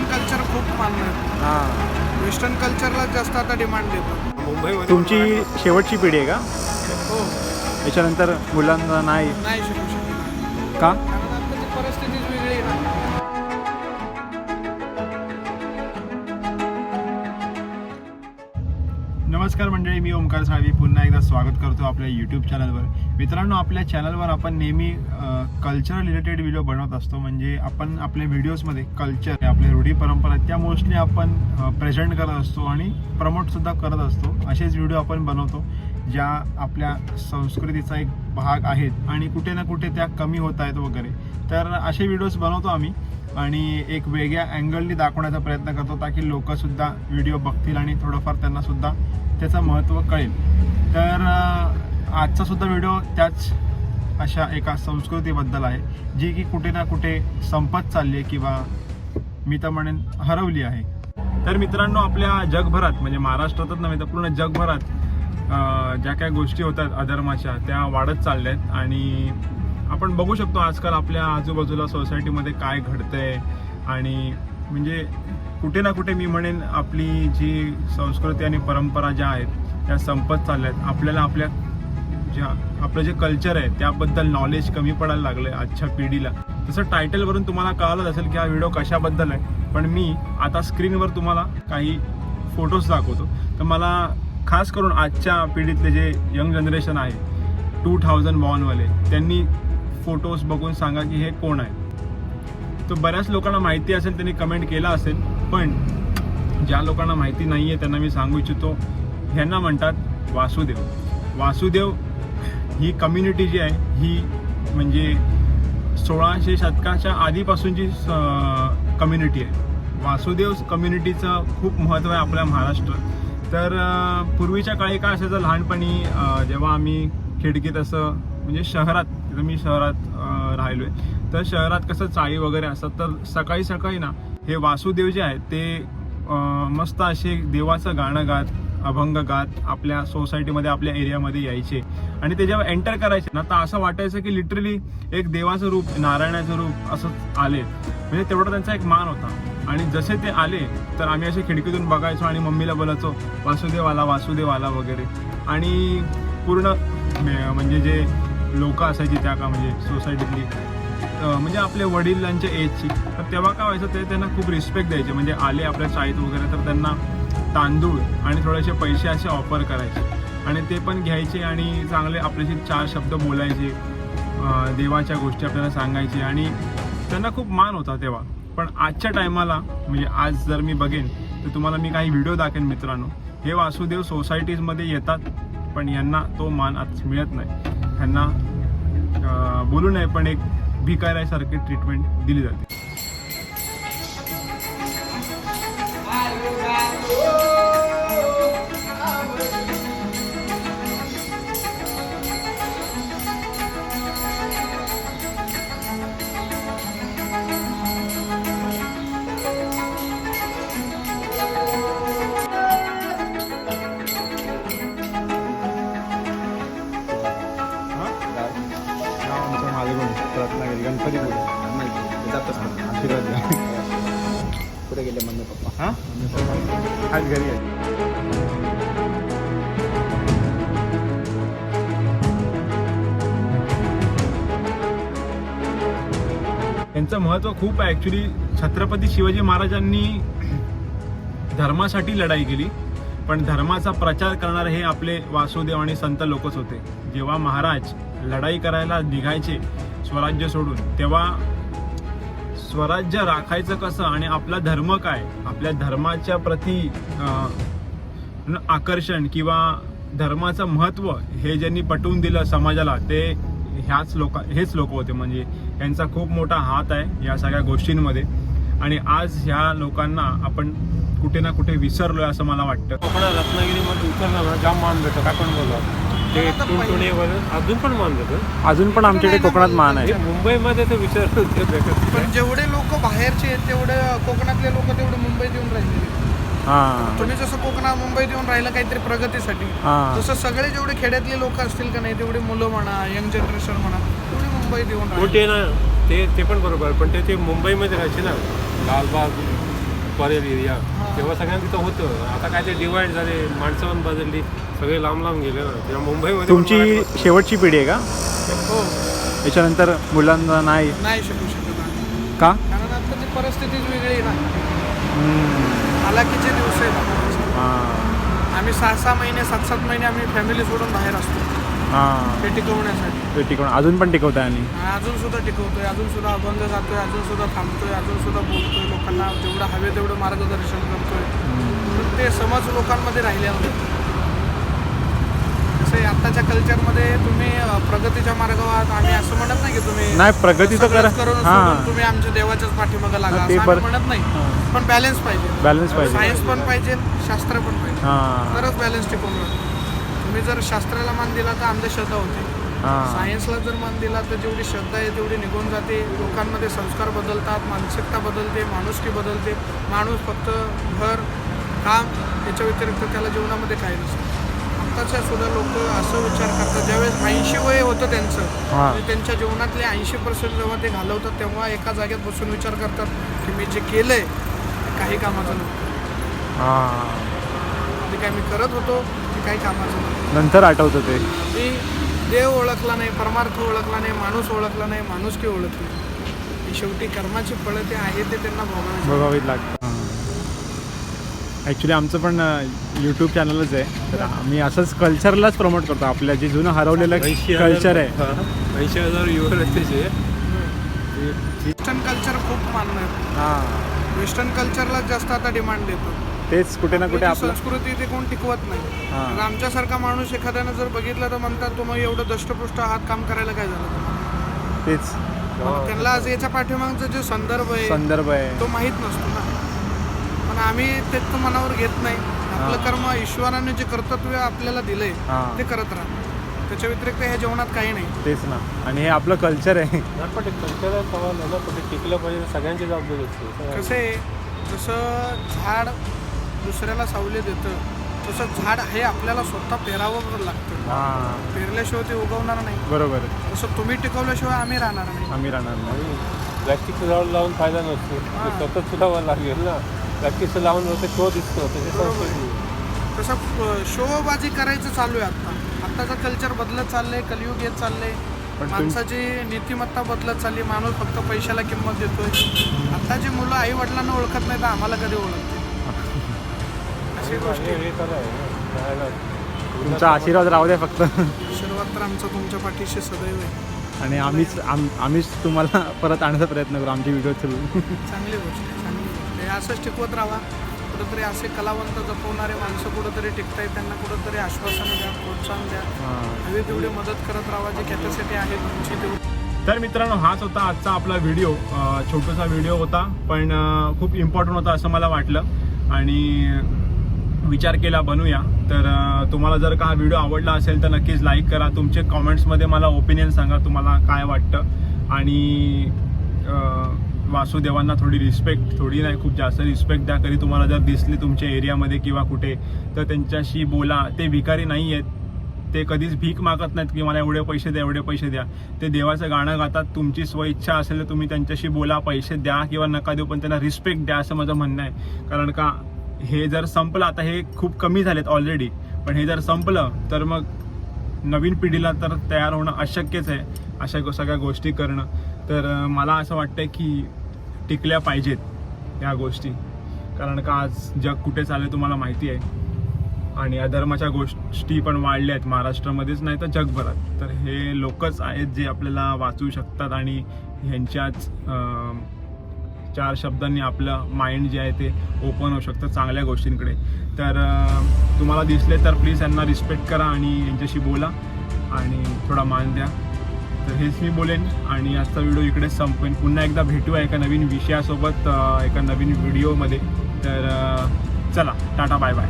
Western culture खूप मानलं हां. वेस्टर्न कल्चरला जास्त आता डिमांड देतो मुंबईमध्ये तुमची शेवटची पिढी आहे का? हो. याच्यानंतर मुलांना नाही? नाही शिकू शकत. का? नमस्कार मंडळी मी ओमकार साळवी पुन्हा एकदा स्वागत करतो आपल्या यूट्यूब चॅनलवर मित्रांनो आपल्या चॅनलवर आपण नेहमी कल्चर रिलेटेड व्हिडिओ बनवत असतो. म्हणजे आपण आपल्या व्हिडिओजमध्ये कल्चर आपल्या रूढी परंपरा त्या मोस्टली आपण प्रेझेंट करत असतो आणि प्रमोटसुद्धा करत असतो. असेच व्हिडिओ आपण बनवतो ज्या आपल्या संस्कृतीचा एक भाग आहेत आणि कुठे ना कुठे त्या कमी होत आहेत वगैरे. तर असे व्हिडिओज बनवतो आम्ही आणि एक वेगळ्या अँगलनी दाखवण्याचा प्रयत्न करतो ताकी लोकंसुद्धा व्हिडिओ बघतील आणि थोडंफार त्यांनासुद्धा त्याचं महत्त्व कळेल. तर आजचासुद्धा व्हिडिओ त्याच अशा एका संस्कृतीबद्दल आहे जी की कुठे ना कुठे संपत चालली आहे किंवा मी तर म्हणेन हरवली आहे. तर मित्रांनो आपल्या जगभरात म्हणजे महाराष्ट्रातच नव्हे तर पूर्ण जगभरात ज्या काही गोष्टी होतात अधर्माच्या त्या वाढत चालल्या आहेत आणि आपण बघू शकतो आजकाल आपल्या आजूबाजूला सोसायटीमध्ये काय घडतंय. आणि म्हणजे कुठे ना कुठे मी म्हणेन आपली जी संस्कृती आणि परंपरा ज्या आहेत त्या संपत चालल्या आहेत आपल्याला आपल्या ज्या आपलं जे कल्चर आहे त्याबद्दल नॉलेज कमी पडायला लागलं आहे आजच्या पिढीला. तसं टायटलवरून तुम्हाला कळालंच असेल की हा व्हिडिओ कशाबद्दल आहे. पण मी आता स्क्रीनवर तुम्हाला काही फोटोज दाखवतो. तर मला खास करून आजच्या पिढीतले जे यंग जनरेशन आहे टू थाउजंड बॉर्नवाले त्यांनी फोटोज बघून सांगा की हे कोण आहे. तर बऱ्याच लोकांना माहिती असेल त्यांनी कमेंट केला असेल पण ज्या लोकांना माहिती नाही आहे त्यांना मी सांगू इच्छितो ह्यांना म्हणतात वासुदेव. वासुदेव ही कम्युनिटी जी आहे ही म्हणजे सोळाशे शतकाच्या आधीपासूनची कम्युनिटी आहे. वासुदेव कम्युनिटीचं खूप महत्त्व आहे आपल्या महाराष्ट्रात. तर पूर्वीच्या काळी काय असायचं लहानपणी जेव्हा आम्ही खिडकीत असं म्हणजे शहरात तिथं मी शहरात राहिलो आहे तर शहरात कसं चाळी वगैरे असतात तर सकाळी सकाळी ना हे वासुदेव जे आहेत ते मस्त असे देवाचं गाणं गात अभंग गात आपल्या सोसायटीमध्ये आपल्या एरियामध्ये यायचे. आणि ते जेव्हा एंटर करायचे ना तर असं वाटायचं की लिटरली एक देवाचं रूप नारायणाचं रूप असं आले म्हणजे तेवढा त्यांचा एक मान होता. आणि जसे ते आले तर आम्ही असे खिडकीतून बघायचो आणि मम्मीला बोलायचो वासुदेव आला वासुदेव आला वगैरे. आणि पूर्ण मे- म्हणजे जे लोक असायची त्या का म्हणजे सोसायटीतली म्हणजे आपले वडिलांच्या एजची तर तेव्हा काय व्हायचं ते त्यांना खूप रिस्पेक्ट द्यायचे. म्हणजे आले आपल्या शाळेत वगैरे तर त्यांना तांदूळ आणि थोडेसे पैसे असे ऑफर करायचे. आणि ते पण घ्यायचे आणि चांगले आपल्याशी चार शब्द बोलायचे. देवाच्या गोष्टी आपल्याला सांगायचे. आणि त्यांना खूप मान होता तेव्हा. पण आजच्या टायमाला म्हणजे आज जर मी बघेन तर तुम्हाला मी काही व्हिडिओ दाखेन मित्रांनो. हे वासुदेव सोसायटीजमध्ये येतात पण यांना तो मान आज मिळत नाही. त्यांना बोलू नये पण एक भिकाऱ्यासारखी ट्रीटमेंट दिली जाते. आशीर्वाद द्या कुठे गेले मम्मी पप्पा हां आज घरी आहे यांचं महत्त्व खूप आहे. ॲक्च्युली छत्रपती शिवाजी महाराजांनी धर्मासाठी लढाई केली. पण धर्माचा प्रचार करणारे हे आपले वासुदेव आणि संत लोकच होते. जेव्हा महाराज लढाई करायला निघायचे स्वराज्य सोडून. तेव्हा स्वराज्य राखायचं कसं आणि आपला धर्म काय? आपल्या धर्माच्या प्रती आकर्षण किंवा धर्माचं महत्त्व हे ज्यांनी पटवून दिलं समाजाला ते ह्याच लोक हेच लोक होते. म्हणजे यांचा खूप मोठा हात आहे या सगळ्या गोष्टींमध्ये. आणि आज ह्या लोकांना आपण कुठे ना कुठे विसरलोय असं मला वाटतं. कोकणात रत्नागिरीमध्ये उतरलं ना? जाम मान भेटतो. काय पण बोलतो ते टुणटुणीवर अजून पण मान भेटतो अजून पण आमच्याकडे कोकणात मान हे मुंबईमध्ये ते विचार पण जेवढे लोक बाहेरचे आहेत तेवढे कोकणातले लोक तेवढे मुंबईत येऊन राहिले. हां. तुम्ही जसं कोकणात मुंबईत येऊन राहिलं काहीतरी प्रगतीसाठी हां. तसं सगळे जेवढे खेड्यातले लोक असतील का नाही तेवढे मुलं म्हणा यंग जनरेशन म्हणा तेवढे मुंबईत येऊन राहिले. ते ते पण बरोबर पण ते ते मुंबईमध्ये राहायचे ना. लालबाग परेल एरिया. तेव्हा सगळ्यांना तिथं होतं. आता काय ते डिवाइड झाले. माणसं पण बदलली. सगळे लांब लांब गेले ना. तेव्हा मुंबईमध्ये तुमची शेवटची पिढी आहे का? हो. याच्यानंतर मुलांना नाही. नाही शिकू शकत आम्ही. का? कारण आताची परिस्थितीच वेगळी आहे ना. हालाकीचे दिवस आहेत. हां. आम्ही सहा सहा महिने सात सात महिने आम्ही फॅमिली सोडून बाहेर असतो. हां. ते टिकवण्यासाठी. ते टिकून अजून पण टिकवताय आणि? अजून सुद्धा टिकवतोय. अजून सुद्धा अभंग जातोय अजून सुद्धा थांबतोय अजून सुद्धा बोलतोय लोकांना. जेवढं हवे तेवढं मार्गदर्शन करतोय. पण ते समज लोकांमध्ये कसं आहे आत्ताच्या कल्चरमध्ये तुम्ही अं, प्रगतीच्या मार्गावर आहात. आम्ही असं म्हणत नाही की तुम्ही नाही, प्रगती तर सगळंच करा. करून हां. सोडून तुम्ही आमच्या देवाच्याच पाठीमागं लागा हां, ते असं आम्ही बरं. म्हणत नाही. पण बॅलन्स पाहिजे. बॅलन्स पाहिजे. सायन्स पण पाहिजे शास्त्र पण पाहिजे. हां. तरच बॅलन्स टिकून राहतो तुम्ही जर शास्त्राला मान दिला तर अंधश्रद्धा होते. सायन्सला जर मान दिला तर जेवढी श्रद्धा आहे तेवढी निघून जाते. लोकांमध्ये संस्कार बदलतात मानसिकता बदलते माणुसकी बदलते. माणूस फक्त घर काम याच्या व्यतिरिक्त त्याला जीवनामध्ये काही नसतं. आत्ताच्या सुद्धा लोक असं विचार करतात. ज्यावेळेस ऐंशी वय होतं त्यांचं. म्हणजे त्यांच्या जीवनातले ऐंशी पर्सेंट जेव्हा ते घालवतात तेव्हा एका जागेत बसून विचार करतात की मी जे केलंय काही कामाचं नव्हतं. हां ते काय मी करत होतो ते काही कामाचं नंतर आठवतं ते. मी देव ओळखला नाही परमार्थ ओळखला नाही माणूस ओळखला नाही माणुसकी ओळखली ही शेवटी कर्माची फळं ते आहे ते त्यांना भोगावे बघावीच लागतं ॲक्च्युली आमचं पण यूट्यूब चॅनलच आहे. तर आम्ही असंच कल्चरलाच प्रमोट करतो. आपल्या जे जुनं हरवलेलं कल्चर आहे. हां, ऐंशी हजार युवर त्याचे वेस्टर्न कल्चर खूप मानणं आहे. हां. वेस्टर्न कल्चरला जास्त आता डिमांड देतो. तेच कुठे ना कुठे आपली जी आपलं संस्कृती ते कोण टिकवत नाही. हां. आता आमच्यासारखा माणूस एखाद्यानं जर बघितलं तर म्हणतात तुम्ही एवढं दष्टपुष्ट हात काम करायला काय झालं तुम्हाला? तेच. मग त्यांना आज याच्या पाठीमागचा जो संदर्भ आहे संदर्भ आहे. तो माहीत नसतो ना. पण आम्ही ते तो मनावर घेत नाही. आपलं. कर्म ईश्वराने जे कर्तव्य आपल्याला दिलंय हां. ते करत राहा त्याच्या व्यतिरिक्त ह्या जीवनात काही नाही. तेच ना. आणि हे आपलं कल्चर आहे. नाही पण ते कल्चरल सवाल आहे ना पण ते टिकलं पाहिजे सगळ्यांची जबाबदारी असते. कसं आहे जसं झाड दुसऱ्याला सावली देतं. तसं झाड हे आपल्याला स्वतः पेरावं लागतं. हां. पेरल्याशिवाय ते उगवणार नाही. बरोबर. तसं तुम्ही टिकवल्याशिवाय आम्ही राहणार नाही. आम्ही राहणार नाही. प्लॅस्टिकचं झाड लावून फायदा नसतो. हां. ते सतत फुलावं लागेल ना. प्लॅस्टिकचं लावून होतं शो दिसतो. त्याची बरोबर. आहे. संस्कृती तसं अं, शोबाजी करायचं चालू आहे आता. आत्ताचं कल्चर बदलत चाललंय कलियुग येत चाललंय. तुम- माणसाची नीतिमत्ता बदलत चालली. माणूस फक्त पैशाला किंमत देतोय आत्ताची मुलं आई वडिलांना ओळखत नाही तर आम्हाला कधी ओळखते अशी गोष्ट. तुमचा आशीर्वाद राहू द्या फक्त. आशीर्वाद तर आमचा तुमच्या पाठीशी सदैव आहे. आणि आम्हीच आम आम्हीच तुम्हाला परत आणण्याचा प्रयत्न करू आमचे व्हिडिओ थ्रू चांगली गोष्ट आहे चांगली गोष्ट आहे. असंच टिकवत राहा. कुठंतरी असे कलावंत जपवणारे माणसं कुठंतरी टिकतायत त्यांना कुठंतरी आश्वासन द्या प्रोत्साहन द्या. हवी तेवढी मदत करत राहा जी कॅपॅसिटी आहे तुमची तेवढी. तर मित्रांनो हाच होता आजचा आपला व्हिडिओ अं, छोटासा व्हिडिओ होता पण अं, खूप इम्पॉर्टंट होता असं मला वाटलं. आणि विचार केला बनवूया तर तुम्हाला जर का हा व्हिडिओ आवडला असेल तर नक्कीच लाईक करा. तुमचे कॉमेंट्समध्ये मला ओपिनियन सांगा तुम्हाला काय वाटतं. आणि वासुदेवांना थोडी रिस्पेक्ट थोडी नाही खूप जास्त रिस्पेक्ट द्या. कधी तुम्हाला जर दिसली तुमच्या एरियामध्ये किंवा कुठे तर त्यांच्याशी बोला. ते भिकारी नाही आहेत ते कधीच भीक मागत नाहीत की मला एवढे पैसे द्या एवढे पैसे द्या. ते देवाचं गाणं गातात. तुमची स्वइच्छा असेल तर तुम्ही त्यांच्याशी बोला पैसे द्या किंवा नका देऊ पण त्यांना रिस्पेक्ट द्या असं माझं म्हणणं आहे. कारण का हे जर संपलं आता हे खूप कमी झालेत ऑलरेडी पण हे जर संपलं तर मग नवीन पिढीला तर तयार होणं अशक्यच आहे अशा गो- सगळ्या गोष्टी करणं. तर मला असं वाटतं की टिकल्या पाहिजेत या गोष्टी. कारण का आज जग कुठे चाललं तुम्हाला माहिती आहे. आणि अधर्माच्या गोष्टी पण वाढल्या आहेत. महाराष्ट्रामध्येच नाही तर जगभरात. तर हे लोकच आहेत जे आपल्याला वाचू शकतात आणि ह्यांच्याच चार शब्दांनी आपलं माइंड जे आहे ते ओपन होऊ शकतं चांगल्या गोष्टींकडे. तर तुम्हाला दिसले तर प्लीज यांना रिस्पेक्ट करा आणि यांच्याशी बोला आणि थोडा मान द्या. तर हेच मी बोलेन आणि आजचा व्हिडिओ इकडे संपवेन पुन्हा एकदा भेटूया एका नवीन विषयासोबत एका नवीन व्हिडिओमध्ये तर चला टाटा बाय बाय